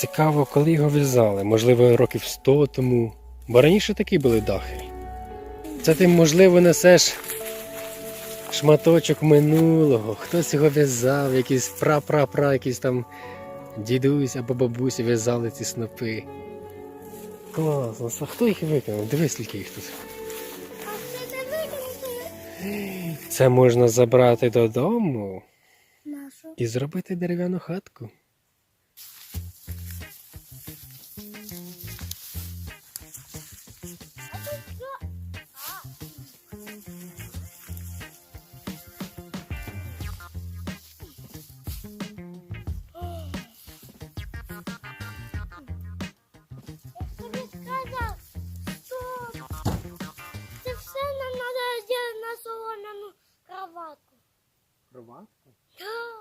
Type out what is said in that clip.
Цікаво, коли його в'язали. Можливо, років 100 тому. Бо раніше такі були дахи. Це ти, можливо, несеш шматочок минулого. Хтось його в'язав, якийсь пра-пра-пра, якийсь там дідусь або бабуся в'язали ці снопи. Класно. А хто їх виконав? Дивись, скільки їх тут. Це можна забрати додому і зробити дерев'яну хатку. Provar?